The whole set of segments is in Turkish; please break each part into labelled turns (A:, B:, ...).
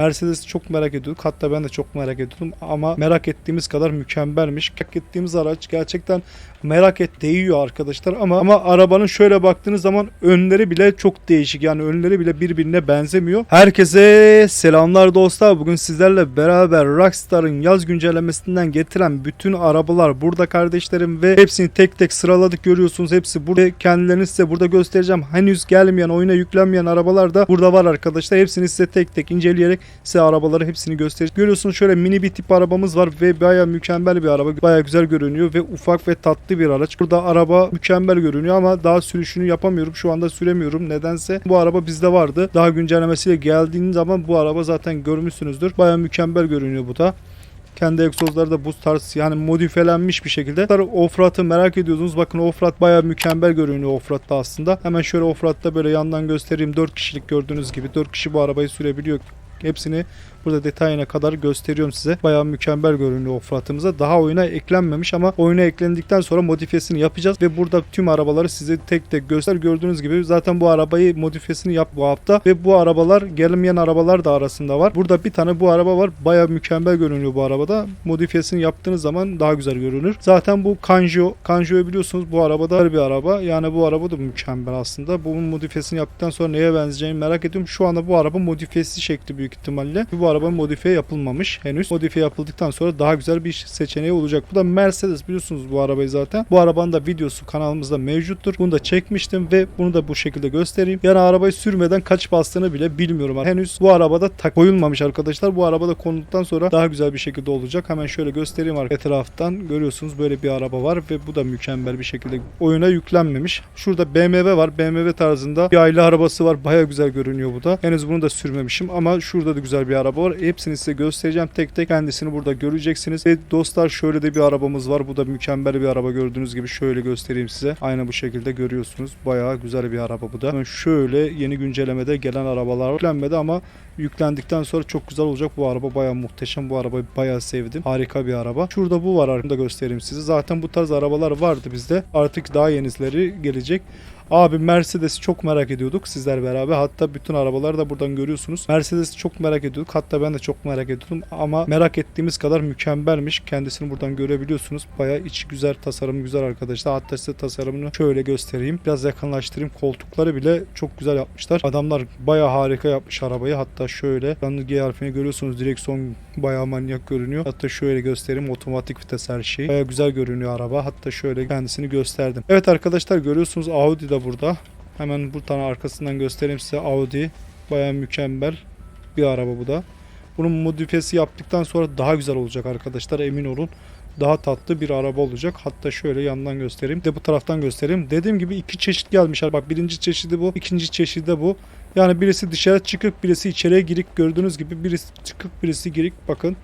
A: Mercedes'i çok merak ediyorduk. Hatta ben de çok merak ediyordum. Ama merak ettiğimiz kadar mükemmelmiş. Merak ettiğimiz araç gerçekten merak et değiyor arkadaşlar. Ama ama arabanın şöyle baktığınız zaman önleri bile çok değişik. Yani önleri bile birbirine benzemiyor. Herkese selamlar dostlar. Bugün sizlerle beraber Rockstar'ın yaz güncellemesinden getiren bütün arabalar burada kardeşlerim ve hepsini tek tek sıraladık görüyorsunuz. Hepsi burada. Kendilerini size burada göstereceğim. Henüz gelmeyen, oyuna yüklenmeyen arabalar da burada var arkadaşlar. Hepsini size tek tek inceleyerek size arabaları hepsini göstereceğim. Görüyorsunuz şöyle mini bir tip arabamız var ve baya mükemmel bir araba. Baya güzel görünüyor ve ufak ve tatlı bir araç. Burada araba mükemmel görünüyor ama daha sürüşünü yapamıyorum. Şu anda süremiyorum. Nedense bu araba bizde vardı. Daha güncellemesiyle geldiğiniz zaman bu araba zaten görmüşsünüzdür. Baya mükemmel görünüyor bu da. Kendi egzozları da bu tarz yani modifelenmiş bir şekilde. Offroad'ı merak ediyordunuz. Bakın offroad baya mükemmel görünüyor offroad'da aslında. Hemen şöyle offroad'da böyle yandan göstereyim. 4 kişilik gördüğünüz gibi 4 kişi bu arabayı sürebiliyor. Hepsini burada detayına kadar gösteriyorum size. Bayağı mükemmel görünüyor offroad'ımıza. Daha oyuna eklenmemiş ama oyuna eklendikten sonra modifiyesini yapacağız ve burada tüm arabaları size tek tek göster. Gördüğünüz gibi zaten bu arabayı modifiyesini yap bu hafta ve bu arabalar gelmeyen arabalar da arasında var. Burada bir tane bu araba var. Bayağı mükemmel görünüyor bu arabada. Modifiyesini yaptığınız zaman daha güzel görünür. Zaten bu Kanjo. Kanjo'yu biliyorsunuz bu arabada bir araba. Yani bu araba da mükemmel aslında. Bunun modifiyesini yaptıktan sonra neye benzeyeceğini merak ediyorum. Şu anda bu araba modifiyesi şekli büyük ihtimalle. Bu araba modifiye yapılmamış henüz. Modifiye yapıldıktan sonra daha güzel bir seçeneği olacak. Bu da Mercedes biliyorsunuz bu arabayı zaten. Bu arabanın da videosu kanalımızda mevcuttur. Bunu da çekmiştim ve bunu da bu şekilde göstereyim. Yani arabayı sürmeden kaç bastığını bile bilmiyorum. Henüz bu arabada tak koyulmamış arkadaşlar. Bu arabada konulduktan sonra daha güzel bir şekilde olacak. Hemen şöyle göstereyim etraftan. Görüyorsunuz böyle bir araba var ve bu da mükemmel bir şekilde oyuna yüklenmemiş. Şurada BMW var. BMW tarzında bir aile arabası var. Baya güzel görünüyor bu da. Henüz bunu da sürmemişim ama şurada da güzel bir araba var. Hepsini size göstereceğim tek tek. Kendisini burada göreceksiniz. Ve dostlar şöyle de bir arabamız var. Bu da mükemmel bir araba gördüğünüz gibi. Şöyle göstereyim size. Aynı bu şekilde görüyorsunuz. Bayağı güzel bir araba bu da. Şöyle yeni güncellemede gelen arabalar yüklenmedi ama yüklendikten sonra çok güzel olacak. Bu araba bayağı muhteşem. Bu arabayı bayağı sevdim. Harika bir araba. Şurada bu var. Arkamda göstereyim size. Zaten bu tarz arabalar vardı bizde. Artık daha yenileri gelecek. Abi Mercedes'i çok merak ediyorduk sizler beraber. Hatta bütün arabaları da buradan görüyorsunuz. Mercedes'i çok merak ediyorduk. Hatta ben de çok merak ediyordum. Ama merak ettiğimiz kadar mükemmelmiş. Kendisini buradan görebiliyorsunuz. Baya içi güzel, tasarımı güzel arkadaşlar. Hatta size tasarımını şöyle göstereyim. Biraz yakınlaştırayım. Koltukları bile çok güzel yapmışlar. Adamlar baya harika yapmış arabayı. Hatta şöyle. Yalnız G harfini görüyorsunuz. Direksiyon baya manyak görünüyor. Hatta şöyle göstereyim. Otomatik vites her şey. Baya güzel görünüyor araba. Hatta şöyle kendisini gösterdim. Evet arkadaşlar görüyorsunuz Audi burada. Hemen bu tane arkasından göstereyim size Audi. Baya mükemmel bir araba bu da. Bunun modifiyesi yaptıktan sonra daha güzel olacak arkadaşlar emin olun. Daha tatlı bir araba olacak. Hatta şöyle yandan göstereyim. De bu taraftan göstereyim. Dediğim gibi iki çeşit gelmişler. Bak birinci çeşidi bu. ikinci çeşidi de bu. Yani birisi dışarı çıkık, birisi içeriye girik. Gördüğünüz gibi birisi çıkık, birisi girik. Bakın.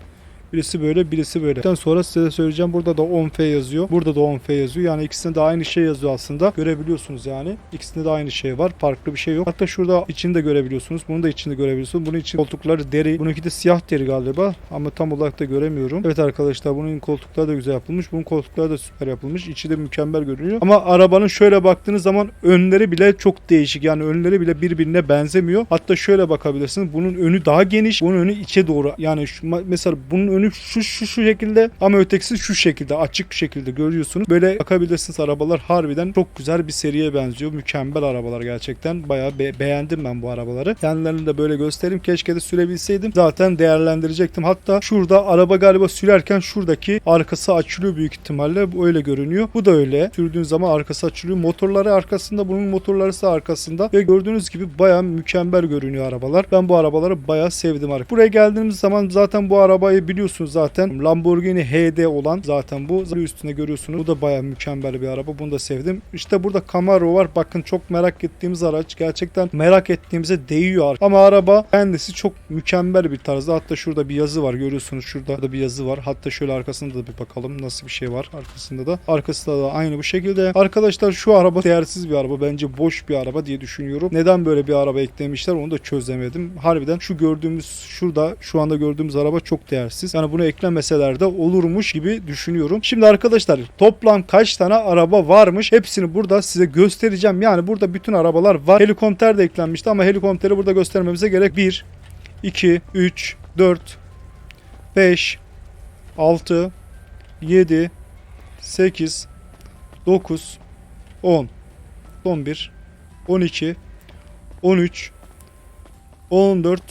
A: Birisi böyle, birisi böyle. Daha sonra size söyleyeceğim. Burada da 10F yazıyor. Burada da 10F yazıyor. Yani ikisinde de aynı şey yazıyor aslında. Görebiliyorsunuz yani. İkisinde de aynı şey var. Farklı bir şey yok. Hatta şurada içini de görebiliyorsunuz. Bunu da içinde görebiliyorsunuz. Bunun için koltukları deri. Bununki de siyah deri galiba. Ama tam olarak da göremiyorum. Evet arkadaşlar bunun koltukları da güzel yapılmış. Bunun koltukları da süper yapılmış. İçi de mükemmel görünüyor. Ama arabanın şöyle baktığınız zaman önleri bile çok değişik. Yani önleri bile birbirine benzemiyor. Hatta şöyle bakabilirsiniz. Bunun önü daha geniş. Bunun önü içe doğru. Yani şu, mesela bunun önü şu şu şu şekilde ama ötekisi şu şekilde açık şekilde görüyorsunuz. Böyle bakabilirsiniz arabalar harbiden çok güzel bir seriye benziyor. Mükemmel arabalar gerçekten. Bayağı be- beğendim ben bu arabaları. Kendilerini de böyle göstereyim. Keşke de sürebilseydim. Zaten değerlendirecektim. Hatta şurada araba galiba sürerken şuradaki arkası açılıyor büyük ihtimalle. Bu öyle görünüyor. Bu da öyle. Sürdüğün zaman arkası açılıyor. Motorları arkasında bunun motorları ise arkasında ve gördüğünüz gibi bayağı mükemmel görünüyor arabalar. Ben bu arabaları bayağı sevdim artık. Buraya geldiğimiz zaman zaten bu arabayı biliyorsunuz zaten. Lamborghini HD olan zaten bu. Üstünde görüyorsunuz. Bu da bayağı mükemmel bir araba. Bunu da sevdim. İşte burada Camaro var. Bakın çok merak ettiğimiz araç. Gerçekten merak ettiğimize değiyor. Ama araba kendisi çok mükemmel bir tarzda. Hatta şurada bir yazı var. Görüyorsunuz şurada da bir yazı var. Hatta şöyle arkasında da bir bakalım nasıl bir şey var arkasında da. Arkasında da aynı bu şekilde. Arkadaşlar şu araba değersiz bir araba. Bence boş bir araba diye düşünüyorum. Neden böyle bir araba eklemişler onu da çözemedim. Harbiden şu gördüğümüz şurada şu anda gördüğümüz araba çok değersiz. Yani bunu eklemeseler de olurmuş gibi düşünüyorum. Şimdi arkadaşlar toplam kaç tane araba varmış hepsini burada size göstereceğim. Yani burada bütün arabalar var. Helikopter de eklenmişti ama helikopteri burada göstermemize gerek 1 2, 3, 4, 5, 6, 7, 8, 9, 10, 11, 12, 13, 14,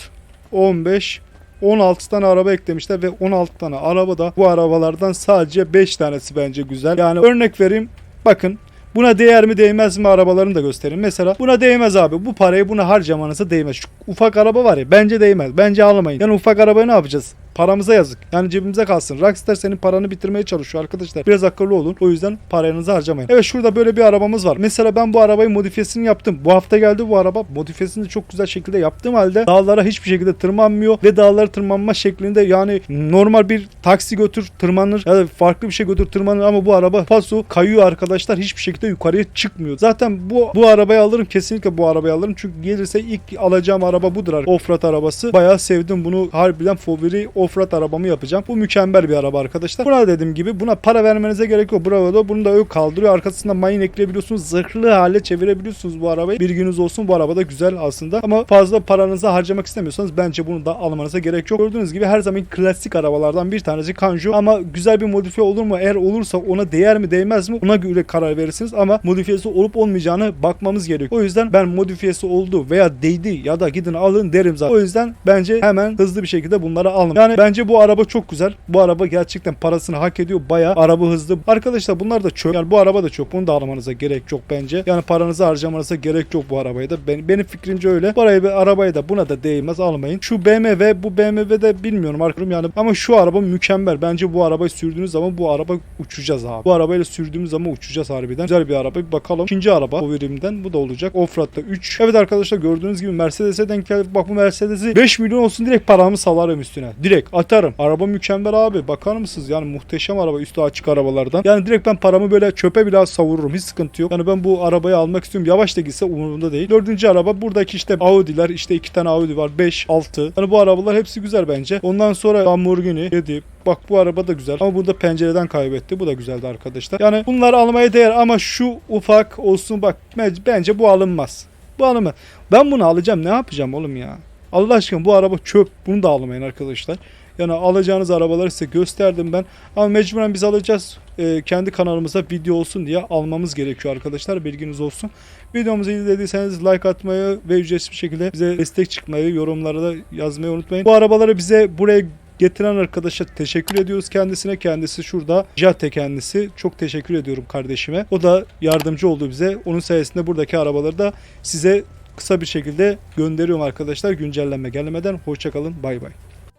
A: 15, 16 tane araba eklemişler ve 16 tane araba da bu arabalardan sadece 5 tanesi bence güzel. Yani örnek vereyim. Bakın Buna değer mi değmez mi arabalarını da göstereyim. Mesela buna değmez abi. Bu parayı buna harcamanıza değmez. Şu ufak araba var ya bence değmez. Bence almayın. Yani ufak arabayı ne yapacağız? Paramıza yazık. Yani cebimize kalsın. Rockstar senin paranı bitirmeye çalışıyor arkadaşlar. Biraz akıllı olun. O yüzden paranızı harcamayın. Evet şurada böyle bir arabamız var. Mesela ben bu arabayı modifiyesini yaptım. Bu hafta geldi bu araba. Modifiyesini çok güzel şekilde yaptığım halde dağlara hiçbir şekilde tırmanmıyor ve dağlara tırmanma şeklinde yani normal bir taksi götür tırmanır ya da farklı bir şey götür tırmanır ama bu araba paso kayıyor arkadaşlar. Hiçbir şekilde yukarıya çıkmıyor. Zaten bu bu arabayı alırım kesinlikle bu arabayı alırım. Çünkü gelirse ilk alacağım araba budur. Offroad arabası. Bayağı sevdim bunu. Harbiden favori offroad arabamı yapacağım. Bu mükemmel bir araba arkadaşlar. Buna dediğim gibi buna para vermenize gerek yok. Bravo da bunu da ök kaldırıyor. Arkasında mayın ekleyebiliyorsunuz. Zırhlı hale çevirebiliyorsunuz bu arabayı. Bilginiz olsun bu araba güzel aslında. Ama fazla paranızı harcamak istemiyorsanız bence bunu da almanıza gerek yok. Gördüğünüz gibi her zaman klasik arabalardan bir tanesi Kanjo. Ama güzel bir modifiye olur mu? Eğer olursa ona değer mi değmez mi? Ona göre karar verirsiniz. Ama modifiyesi olup olmayacağını bakmamız gerekiyor. O yüzden ben modifiyesi oldu veya değdi ya da gidin alın derim zaten. O yüzden bence hemen hızlı bir şekilde bunları alın. Yani bence bu araba çok güzel. Bu araba gerçekten parasını hak ediyor. Bayağı araba hızlı. Arkadaşlar bunlar da çok. Yani bu araba da çok. Bunu da almanıza gerek yok bence. Yani paranızı harcamanıza gerek yok bu arabayı da. Ben, benim fikrimce öyle. Bu arabayı, arabayı da buna da değmez almayın. Şu BMW bu BMW de bilmiyorum arkadaşım yani ama şu araba mükemmel. Bence bu arabayı sürdüğünüz zaman bu araba uçacağız abi. Bu arabayla sürdüğümüz zaman uçacağız harbiden. Güzel bir araba. Bir bakalım. İkinci araba o verimden. Bu da olacak. Offroad'da 3. Evet arkadaşlar gördüğünüz gibi Mercedes'e denk geldik. Bak bu Mercedes'i 5 milyon olsun direkt paramı salarım üstüne. Direkt atarım. Araba mükemmel abi. Bakar mısınız? Yani muhteşem araba. Üstü açık arabalardan. Yani direkt ben paramı böyle çöpe bile savururum. Hiç sıkıntı yok. Yani ben bu arabayı almak istiyorum. Yavaş da gitse umurumda değil. Dördüncü araba buradaki işte Audi'ler. işte iki tane Audi var. 5, 6. Yani bu arabalar hepsi güzel bence. Ondan sonra Lamborghini 7. Bak bu araba da güzel. Ama burada pencereden kaybetti. Bu da güzeldi arkadaşlar. Yani bunları almaya değer ama şu ufak olsun bak bence bu alınmaz. Bu alınmaz. Ben bunu alacağım. Ne yapacağım oğlum ya? Allah aşkına bu araba çöp. Bunu da almayın arkadaşlar. Yani alacağınız arabaları size gösterdim ben. Ama mecburen biz alacağız. Ee, kendi kanalımıza video olsun diye almamız gerekiyor arkadaşlar. Bilginiz olsun. Videomuzu izlediyseniz like atmayı ve ücretsiz bir şekilde bize destek çıkmayı, yorumlara da yazmayı unutmayın. Bu arabaları bize buraya getiren arkadaşa teşekkür ediyoruz kendisine. Kendisi şurada. Jate kendisi. Çok teşekkür ediyorum kardeşime. O da yardımcı oldu bize. Onun sayesinde buradaki arabaları da size kısa bir şekilde gönderiyorum arkadaşlar. Güncelleme gelmeden. Hoşçakalın. Bay bay.